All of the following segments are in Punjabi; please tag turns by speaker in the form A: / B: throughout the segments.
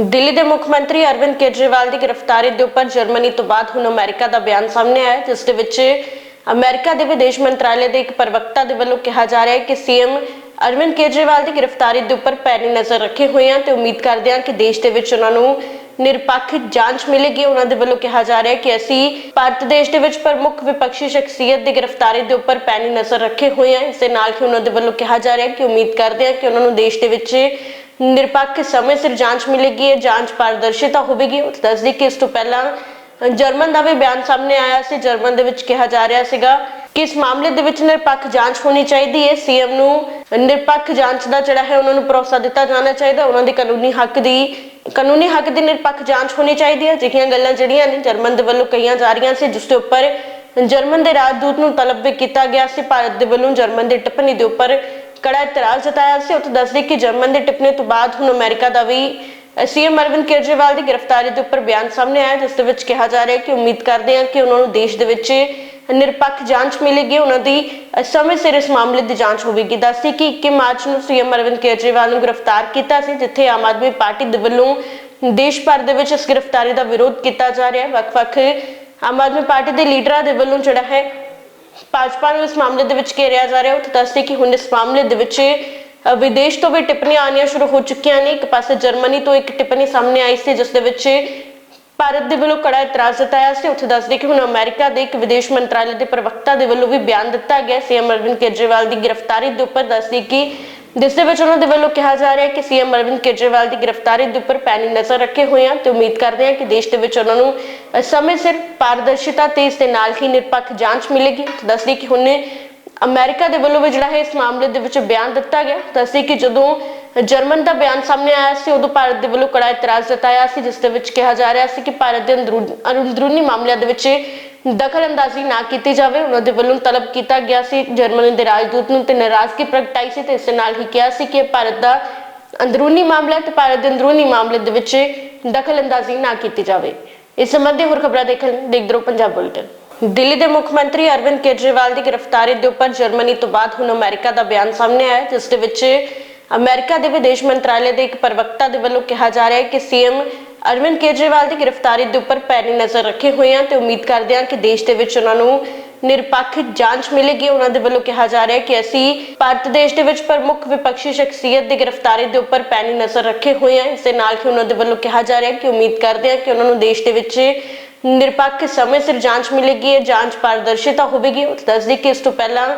A: ਦਿੱਲੀ ਦੇ ਮੁੱਖ ਮੰਤਰੀ ਅਰਵਿੰਦ ਕੇਜਰੀਵਾਲ ਦੀ ਗ੍ਰਿਫਤਾਰੀ ਦੇ ਉੱਪਰ ਜਰਮਨੀ ਤੋਂ ਬਾਅਦ ਹੁਣ ਅਮਰੀਕਾ ਦਾ ਬਿਆਨ ਸਾਹਮਣੇ ਆਇਆ ਜਿਸ ਦੇ ਵਿੱਚ ਅਮਰੀਕਾ ਦੇ ਵਿਦੇਸ਼ ਮੰਤਰਾਲੇ ਦੇ ਇੱਕ ਪ੍ਰਵਕਤਾ ਦੇ ਵੱਲੋਂ ਕਿਹਾ ਜਾ ਰਿਹਾ ਹੈ ਕਿ ਸੀਐਮ ਅਰਵਿੰਦ ਕੇਜਰੀਵਾਲ ਦੀ ਗ੍ਰਿਫਤਾਰੀ ਦੇ ਉੱਪਰ ਪੈਣੀ ਨਜ਼ਰ ਰੱਖੇ ਹੋਏ ਹਨ ਤੇ ਉਮੀਦ ਕਰਦੇ ਹਾਂ ਕਿ ਦੇਸ਼ ਦੇ ਵਿੱਚ ਉਹਨਾਂ ਨੂੰ ਨਿਰਪੱਖ ਜਾਂਚ ਮਿਲੇਗੀ। ਉਹਨਾਂ ਦੇ ਵੱਲੋਂ ਕਿਹਾ ਜਾ ਰਿਹਾ ਹੈ ਕਿ ਅਸੀਂ ਭਾਰਤ ਦੇਸ਼ ਦੇ ਵਿੱਚ ਪ੍ਰਮੁੱਖ ਵਿਪਕਸ਼ੀ ਸ਼ਖਸੀਅਤ ਦੀ ਗ੍ਰਿਫਤਾਰੀ ਦੇ ਉੱਪਰ ਪੈਣੀ ਨਜ਼ਰ ਰੱਖੇ ਹੋਏ ਹਾਂ। ਇਸ ਦੇ ਨਾਲ ਹੀ ਉਹਨਾਂ ਦੇ ਵੱਲੋਂ ਕਿਹਾ ਜਾ ਰਿਹਾ ਹੈ ਕਿ ਉਮੀਦ ਕਰਦੇ ਹਾਂ ਕਿ ਉਹਨਾਂ ਨੂੰ ਦੇਸ਼ ਦੇ ਵਿੱਚ ਨਿਰਪੱਖ ਸਮੇਂ ਸਿਰ ਜਾਂਚ ਮਿਲੇਗੀ, ਇਹ ਜਾਂਚ ਪਾਰਦਰਸ਼ਿਤਾ ਹੋਵੇਗੀ। ਉਹ ਦੱਸਦੀ ਕਿ ਇਸ ਤੋਂ ਪਹਿਲਾਂ ਜਰਮਨ ਦਾ ਵੀ ਬਿਆਨ ਸਾਹਮਣੇ ਆਇਆ ਸੀ। ਜਰਮਨ ਦੇ ਵਿੱਚ ਕਿਹਾ ਜਾ ਰਿਹਾ ਸੀਗਾ ਕਿ ਇਸ ਮਾਮਲੇ ਦੇ ਵਿੱਚ ਨਿਰਪੱਖ ਜਾਂਚ ਹੋਣੀ ਚਾਹੀਦੀ ਹੈ। ਸੀਐਮ ਨੂੰ ਨਿਰਪੱਖ ਜਾਂਚ ਦਾ ਜਿਹੜਾ ਹੈ, ਉਹਨਾਂ ਨੂੰ ਭਰੋਸਾ ਦਿੱਤਾ ਜਾਣਾ ਚਾਹੀਦਾ। ਉਹਨਾਂ ਦੇ ਕਾਨੂੰਨੀ ਹੱਕ ਦੀ, ਕਾਨੂੰਨੀ ਹੱਕ ਦੀ ਨਿਰਪੱਖ ਜਾਂਚ ਹੋਣੀ ਚਾਹੀਦੀ ਹੈ। ਜਿਹੜੀਆਂ ਗੱਲਾਂ ਜਿਹੜੀਆਂ ਨੇ ਜਰਮਨ ਦੇ ਵੱਲੋਂ ਕਹੀਆਂ ਜਾ ਰਹੀਆਂ ਸੀ, ਜਿਸ ਦੇ ਉੱਪਰ ਜਰਮਨ ਦੇ ਰਾਜਦੂਤ ਨੂੰ ਤਲਬ ਵੀ ਕੀਤਾ ਗਿਆ ਸੀ। ਭਾਰਤ ਦੇ ਵੱਲੋਂ ਜਰਮਨ ਦੀ ਟਿੱਪਣੀ ਦੇ ਉੱਪਰ ਕੜਾ ਇਤਰਾਜ਼ ਜਤਾਇਆ ਸੀ। ਉੱਥੇ ਦੱਸਦੇ ਕਿ ਜਰਮਨ ਦੀ ਟਿੱਪਣੀ ਤੋਂ ਬਾਅਦ ਹੁਣ ਅਮਰੀਕਾ ਦਾ ਵੀ ਸੀਐਮ ਅਰਵਿੰਦ ਕੇਜਰੀਵਾਲ ਦੀ ਗ੍ਰਿਫਤਾਰੀ ਦੇ ਉੱਪਰ ਬਿਆਨ ਸਾਹਮਣੇ ਆਇਆ ਜਿਸ ਦੇ ਵਿੱਚ ਕਿਹਾ ਜਾ ਰਿਹਾ ਕਿ ਉਮੀਦ ਕਰਦੇ ਹਾਂ ਕਿ ਉਹਨਾਂ ਨੂੰ ਦੇਸ਼ ਦੇ ਵਿੱਚ ਨਿਰਪੱਖ ਜਾਂਚ ਮਿਲੇਗੀ। ਉਹਨਾਂ ਦੀ ਸਮੇਂ ਸਿਰ ਇਸ ਮਾਮਲੇ ਦੀ ਜਾਂਚ ਹੋਵੇਗੀ। ਦੱਸਦੀ ਕਿ 21 ਮਾਰਚ ਨੂੰ ਸੀਐਮ ਅਰਵਿੰਦ ਕੇਜਰੀਵਾਲ ਨੂੰ ਗ੍ਰਿਫਤਾਰ ਕੀਤਾ ਸੀ, ਜਿੱਥੇ ਆਮ ਆਦਮੀ ਪਾਰਟੀ ਦੇ ਵੱਲੋਂ ਦੇਸ਼ ਭਰ ਦੇ ਵਿੱਚ ਇਸ ਗ੍ਰਿਫਤਾਰੀ ਦਾ ਵਿਰੋਧ ਕੀਤਾ ਜਾ ਰਿਹਾ ਹੈ। ਵੱਖ-ਵੱਖ ਆਮ ਆਦਮੀ ਪਾਰਟੀ ਦੇ ਲੀਡਰਾਂ ਦੇ ਵੱਲੋਂ ਜਿਹੜਾ ਹੈ ਭਾਜਪਾ ਨੂੰ ਇਸ ਮਾਮਲੇ ਦੇ ਵਿੱਚ ਘੇਰਿਆ ਜਾ ਰਿਹਾ ਹੈ ਉਹ ਦੱਸਦੇ ਕਿ ਹੁਣ ਇਸ ਮਾਮਲੇ ਦੇ ਵਿੱਚ ਵਿਦੇਸ਼ ਤੋਂ ਵੀ ਟਿੱਪਣੀਆਂ ਆਉਣੀਆਂ ਸ਼ੁਰੂ ਹੋ ਚੁੱਕੀਆਂ ਨੇ। ਇੱਕ ਪਾਸੇ ਜਰਮਨੀ ਤੋਂ ਇੱਕ ਟਿੱਪਣੀ ਸਾਹਮਣੇ ਆਈ ਸੀ, ਜਿਸ ਦੇ ਵਿੱਚ ਭਾਰਤ ਦੇ ਵੱਲੋਂ ਕੜਾ ਇਤਰਾਜ਼ ਜਤਾਇਆ ਸੀ। ਉੱਥੇ ਦੱਸਦੇ ਕਿ ਹੁਣ ਅਮਰੀਕਾ ਦੇ ਇੱਕ ਵਿਦੇਸ਼ ਮੰਤਰਾਲੇ ਦੇ ਪ੍ਰਵਕਤਾ ਦੇ ਵੱਲੋਂ ਵੀ ਬਿਆਨ ਦਿੱਤਾ ਗਿਆ ਸੀਐਮ ਅਰਵਿੰਦ ਕੇਜਰੀਵਾਲ ਦੀ ਗ੍ਰਿਫਤਾਰੀ ਦੇ ਉੱਪਰ ਦੱਸਦੇ ਕਿ ਜਿਸ ਦੇ ਵਿੱਚ ਉਹਨਾਂ ਦੇ ਵੱਲੋਂ ਕਿਹਾ ਜਾ ਰਿਹਾ ਹੈ ਕਿ ਸੀਐਮ ਅਰਵਿੰਦ ਕੇਜਰੀਵਾਲ ਦੀ ਗ੍ਰਿਫਤਾਰੀ ਦੇ ਉੱਪਰ ਪੈਣੀ ਨਜ਼ਰ ਰੱਖੇ ਹੋਏ ਹਨ ਤੇ ਉਮੀਦ ਕਰਦੇ ਹਾਂ ਕਿ ਦੇਸ਼ ਦੇ ਵਿੱਚ ਉਹਨਾਂ ਨੂੰ ਸਮੇਂ ਸਿਰ ਪਾਰਦਰਸ਼ਿਤਾ ਤੇ ਇਸ ਦੇ ਨਾਲ ਹੀ ਨਿਰਪੱਖ ਜਾਂਚ ਮਿਲੇਗੀ। ਦੱਸਦੇ ਕਿ ਹੁਣ ਅਮਰੀਕਾ ਦੇ ਵੱਲੋਂ ਵੀ ਜਿਹੜਾ ਹੈ ਇਸ ਮਾਮਲੇ ਦੇ ਵਿੱਚ ਬਿਆਨ ਦਿੱਤਾ ਗਿਆ। ਦੱਸਦੀ ਕਿ ਜਦੋਂ ਜਰਮਨ ਦਾ ਬਿਆਨ ਸਾਹਮਣੇ ਆਇਆ ਸੀ, ਉਦੋਂ ਭਾਰਤ ਦੇ ਵੱਲੋਂ ਕੜਾ ਇਤਰਾਜ਼ ਜਤਾਇਆ ਸੀ, ਜਿਸ ਦੇ ਵਿੱਚ ਕਿਹਾ ਜਾ ਰਿਹਾ ਸੀ ਕਿ ਭਾਰਤ ਦੇ ਅੰਦਰੂ- ਅੰਦਰੂਨੀ ਮਾਮਲਿਆਂ ਦੇ ਵਿੱਚ ਦਖਲਅੰਦਾਜ਼ੀ ਨਾ ਕੀਤੀ ਜਾਵੇ, ਉਹਨਾਂ ਦੇ ਵੱਲੋਂ ਤਲਬ ਕੀਤਾ ਗਿਆ ਸੀ। ਜਰਮਨੀ ਦੇ ਰਾਜਦੂਤ ਨੂੰ ਤੇ ਨਾਰਾਜ਼ਗੀ ਪ੍ਰਗਟਾਈ ਸੀ ਤੇ ਇਸ ਨਾਲ ਹੀ ਕਿਹਾ ਸੀ ਕਿ ਭਾਰਤ ਦਾ ਅੰਦਰੂਨੀ ਮਾਮਲਾ ਤੇ ਭਾਰਤ ਦੇ ਅੰਦਰੂਨੀ ਮਾਮਲੇ ਦੇ ਵਿੱਚ ਦਖਲਅੰਦਾਜ਼ੀ ਨਾ ਕੀਤੀ ਜਾਵੇ। ਇਸ ਸੰਬੰਧੀ ਹੋਰ ਖਬਰਾਂ ਦੇਖਣ ਦੇਖਦੇ ਰਹੋ ਪੰਜਾਬ ਬੁਲੇਟਿਨ। ਦਿੱਲੀ ਦੇ ਮੁੱਖ ਮੰਤਰੀ ਅਰਵਿੰਦ ਕੇਜਰੀਵਾਲ ਦੀ ਗ੍ਰਿਫਤਾਰੀ ਦੇ ਉੱਪਰ ਜਰਮਨੀ ਤੋਂ ਬਾਅਦ ਹੁਣ ਅਮਰੀਕਾ ਦਾ ਬਿਆਨ ਸਾਹਮਣੇ ਆਇਆ ਜਿਸ ਦੇ ਵਿੱਚ ਅਮਰੀਕਾ ਦੇ ਵਿਦੇਸ਼ ਮੰਤਰਾਲੇ ਦੇ ਇੱਕ ਪ੍ਰਵਕਤਾ ਦੇ ਵੱਲੋਂ ਕਿਹਾ ਜਾ ਰਿਹਾ ਹੈ ਕਿ ਸੀਐਮ ਅਰਵਿੰਦ ਕੇਜਰੀਵਾਲ ਦੀ ਗ੍ਰਿਫਤਾਰੀ ਦੇ ਉੱਪਰ ਪੈਣੀ ਨਜ਼ਰ ਰੱਖੇ ਹੋਏ ਹਨ ਤੇ ਉਮੀਦ ਕਰਦੇ ਹਾਂ ਕਿ ਦੇਸ਼ ਦੇ ਵਿੱਚ ਉਹਨਾਂ ਨੂੰ ਨਿਰਪੱਖ ਜਾਂਚ ਮਿਲੇਗੀ। ਉਹਨਾਂ ਦੇ ਵੱਲੋਂ ਕਿਹਾ ਜਾ ਰਿਹਾ ਹੈ ਕਿ ਅਸੀਂ ਭਾਰਤ ਦੇਸ਼ ਦੇ ਵਿੱਚ ਪ੍ਰਮੁੱਖ ਵਿਪਕਸ਼ੀ ਸ਼ਖਸੀਅਤ ਦੀ ਗ੍ਰਿਫਤਾਰੀ ਦੇ ਉੱਪਰ ਪੈਣੀ ਨਜ਼ਰ ਰੱਖੇ ਹੋਏ ਹਨ ਇਸ ਦੇ ਨਾਲ ਹੀ ਉਹਨਾਂ ਦੇ ਵੱਲੋਂ ਕਿਹਾ ਜਾ ਰਿਹਾ ਹੈ ਕਿ ਉਮੀਦ ਕਰਦੇ ਹਾਂ ਕਿ ਉਹਨਾਂ ਨੂੰ ਦੇਸ਼ ਦੇ ਵਿੱਚ ਨਿਰਪੱਖ ਸਮੇਂ ਸਿਰ ਜਾਂਚ ਮਿਲੇਗੀ। ਇਹ ਜਾਂਚ ਪਾਰਦਰਸ਼ਿਤਾ ਹੋਵੇਗੀ। ਦੱਸਦੀ ਕਿ ਇਸ ਤੋਂ ਪਹਿਲਾਂ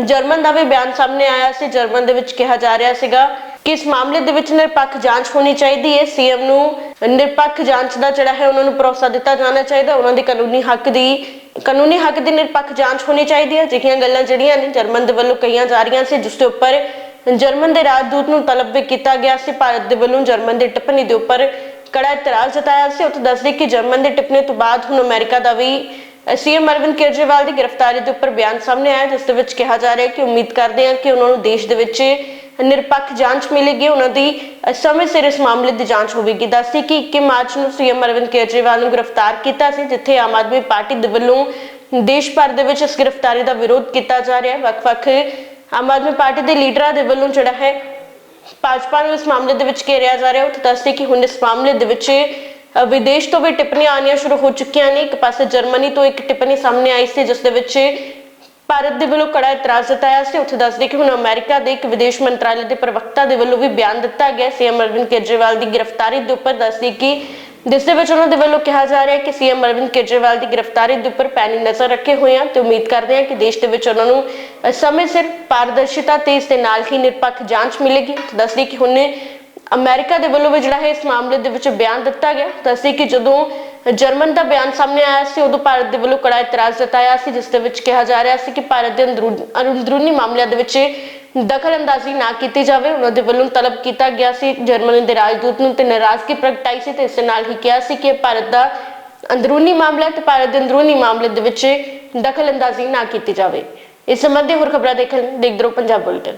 A: ਜਰਮਨ ਦਾ ਵੀ ਬਿਆਨ ਸਾਹਮਣੇ ਆਇਆ ਸੀ। ਜਰਮਨ ਦੇ ਵਿੱਚ ਕਿਹਾ ਜਾ ਰਿਹਾ ਸੀਗਾ ਕਿ ਇਸ ਮਾਮਲੇ ਦੇ ਵਿੱਚ ਨਿਰਪੱਖ ਜਾਂਚ ਹੋਣੀ ਚਾਹੀਦੀ ਹੈ। ਸੀਐਮ ਨੂੰ ਨਿਰਪੱਖ ਜਾਂਚ ਦਾ ਜਿਹੜਾ ਹੈ ਉਹਨਾਂ ਨੂੰ ਭਰੋਸਾ ਦਿੱਤਾ ਜਾਣਾ ਚਾਹੀਦਾ, ਉਹਨਾਂ ਦੇ ਕਾਨੂੰਨੀ ਹੱਕ ਦੀ, ਕਾਨੂੰਨੀ ਹੱਕ ਦੀ ਨਿਰਪੱਖ ਜਾਂਚ ਹੋਣੀ ਚਾਹੀਦੀ ਹੈ। ਜਿਹੜੀਆਂ ਗੱਲਾਂ ਜਿਹੜੀਆਂ ਨੇ ਜਰਮਨ ਦੇ ਵੱਲੋਂ ਕਹੀਆਂ ਜਾ ਰਹੀਆਂ ਸੀ, ਜਿਸ ਦੇ ਉੱਪਰ ਜਰਮਨ ਦੇ ਰਾਜਦੂਤ ਨੂੰ ਤਲਬ ਵੀ ਕੀਤਾ ਗਿਆ ਸੀ। ਭਾਰਤ ਦੇ ਵੱਲੋਂ ਜਰਮਨ ਦੀ ਟਿੱਪਣੀ ਦੇ ਉੱਪਰ ਕੜਾ ਇਤਰਾਜ਼ ਜਤਾਇਆ ਸੀ। ਉੱਥੇ ਦੱਸਦੇ ਕਿ ਜਰਮਨ ਦੀ ਟਿੱਪਣੀ ਤੋਂ ਬਾਅਦ ਹੁਣ ਅਮਰੀਕਾ ਦਾ ਵੀ ਸੀਐਮ ਅਰਵਿੰਦ ਕੇਜਰੀਵਾਲ ਦੀ ਗ੍ਰਿਫਤਾਰੀ ਦੇ ਉੱਪਰ ਬਿਆਨ ਸਾਹਮਣੇ ਆਇਆ, ਜਿਸ ਦੇ ਵਿੱਚ ਕਿਹਾ ਜਾ ਰਿਹਾ ਹੈ ਕਿ ਉਮੀਦ ਕਰਦੇ ਹਾਂ ਕਿ ਉਹਨਾਂ ਨੂੰ ਦੇਸ਼ ਦੇ ਵਿੱਚ ਨਿਰਪੱਖ ਜਾਂਚ ਮਿਲੇਗੀ। ਉਹਨਾਂ ਦੀ ਸਮੇਂ ਸਿਰ ਇਸ ਮਾਮਲੇ ਦੀ ਜਾਂਚ ਹੋਵੇਗੀ। ਦੱਸਦੀ ਕਿ 21 ਮਾਰਚ ਨੂੰ ਸੀਐਮ ਅਰਵਿੰਦ ਕੇਜਰੀਵਾਲ ਨੂੰ ਗ੍ਰਿਫਤਾਰ ਕੀਤਾ ਸੀ, ਜਿੱਥੇ ਆਮ ਆਦਮੀ ਪਾਰਟੀ ਦੇ ਵੱਲੋਂ ਦੇਸ਼ ਭਰ ਦੇ ਵਿੱਚ ਇਸ ਗ੍ਰਿਫਤਾਰੀ ਦਾ ਵਿਰੋਧ ਕੀਤਾ ਜਾ ਰਿਹਾ ਹੈ। ਵੱਖ-ਵੱਖ ਆਮ ਆਦਮੀ ਪਾਰਟੀ ਦੇ ਲੀਡਰਾਂ ਦੇ ਵੱਲੋਂ ਜਿਹੜਾ ਹੈ, ਭਾਜਪਾ ਨੂੰ ਇਸ ਮਾਮਲੇ ਦੇ ਵਿੱਚ ਘੇਰਿਆ ਜਾ ਰਿਹਾ ਹੈ। ਉੱਥੇ ਦੱਸਦੇ ਕਿ ਹੁਣ ਇਸ ਮਾਮਲੇ ਦੇ ਵਿੱਚ ਵਿਦੇਸ਼ ਤੋਂ ਵੀ ਟਿੱਪਣੀਆਂ ਆਉਣੀਆਂ ਸ਼ੁਰੂ ਹੋ ਚੁੱਕੀਆਂ ਨੇ। ਇੱਕ ਪਾਸੇ ਜਰਮਨੀ ਤੋਂ ਇੱਕ ਟਿੱਪਣੀ ਸਾਹਮਣੇ ਆਈ ਸੀ, ਜਿਸ ਦੇ ਵਿੱਚ ਭਾਰਤ ਦੇ ਵੱਲੋਂ ਕੜਾ ਇਤਰਾਜ਼ ਜਤਾਇਆ ਸੀ। ਉੱਥੇ ਦੱਸਦੇ ਕਿ ਹੁਣ ਅਮਰੀਕਾ ਦੇ ਇੱਕ ਵਿਦੇਸ਼ ਮੰਤਰਾਲੇ ਦੇ ਪ੍ਰਵਕਤਾ ਦੇ ਵੱਲੋਂ ਵੀ ਬਿਆਨ ਦਿੱਤਾ ਗਿਆ ਸੀਐਮ ਅਰਵਿੰਦ ਕੇਜਰੀਵਾਲ ਦੀ ਗ੍ਰਿਫਤਾਰੀ ਦੇ ਉੱਪਰ ਦੱਸਦੇ ਕਿ ਜਿਸ ਦੇ ਵਿੱਚ ਉਹਨਾਂ ਦੇ ਵੱਲੋਂ ਕਿਹਾ ਜਾ ਰਿਹਾ ਹੈ ਕਿ ਸੀਐਮ ਅਰਵਿੰਦ ਕੇਜਰੀਵਾਲ ਦੀ ਗ੍ਰਿਫਤਾਰੀ ਦੇ ਉੱਪਰ ਪੈਣੀ ਨਜ਼ਰ ਰੱਖੇ ਹੋਏ ਹਨ ਤੇ ਉਮੀਦ ਕਰਦੇ ਹਾਂ ਕਿ ਦੇਸ਼ ਦੇ ਵਿੱਚ ਉਹਨਾਂ ਨੂੰ ਸਮੇਂ ਸਿਰ ਪਾਰਦਰਸ਼ਿਤਾ ਤੇ ਇਸ ਦੇ ਨਾਲ ਹੀ ਨਿਰਪੱਖ ਜਾਂਚ ਮਿਲੇਗੀ। ਦੱਸਦੇ ਕਿ ਹੁਣ ਅਮਰੀਕਾ ਦੇ ਵੱਲੋਂ ਵੀ ਜਿਹੜਾ ਹੈ ਇਸ ਮਾਮਲੇ ਦੇ ਵਿੱਚ ਬਿਆਨ ਦਿੱਤਾ ਗਿਆ। ਦੱਸਦੇ ਕਿ ਜਦੋਂ ਜਰਮਨ ਦਾ ਬਿਆਨ ਸਾਹਮਣੇ ਆਇਆ ਸੀ। ਉਦੋਂ ਭਾਰਤ ਦੇ ਵੱਲੋਂ ਕੜਾ ਇਤਰਾਜ਼ ਜਤਾਇਆ ਸੀ, ਜਿਸ ਦੇ ਵਿੱਚ ਕਿਹਾ ਜਾ ਰਿਹਾ ਸੀ ਕਿ ਭਾਰਤ ਦੇ ਅੰਦਰੂਨੀ ਮਾਮਲਿਆਂ ਦੇ ਵਿੱਚ ਦਖਲਅੰਦਾਜ਼ੀ ਨਾ ਕੀਤੀ ਜਾਵੇ। ਉਹਨਾਂ ਦੇ ਵੱਲੋਂ ਤਲਬ ਕੀਤਾ ਗਿਆ ਸੀ। ਜਰਮਨੀ ਦੇ ਰਾਜਦੂਤ ਨੂੰ ਤੇ ਨਾਰਾਜ਼ਗੀ ਪ੍ਰਗਟਾਈ ਸੀ ਤੇ ਇਸ ਦੇ ਨਾਲ ਹੀ ਕਿਹਾ ਸੀ ਕਿ ਭਾਰਤ ਦਾ ਅੰਦਰੂਨੀ ਮਾਮਲਾ ਤੇ ਭਾਰਤ ਦੇ ਅੰਦਰੂਨੀ ਮਾਮਲੇ ਦੇ ਵਿੱਚ ਦਖਲ ਅੰਦਾਜ਼ੀ ਨਾ ਕੀਤੀ ਜਾਵੇ। ਇਸ ਸੰਬੰਧੀ ਹੋਰ ਖਬਰਾਂ ਦੇਖਣ ਦੇਖਦੇ ਰਹੋ ਪੰਜਾਬ ਬੁਲੇਟਿਨ।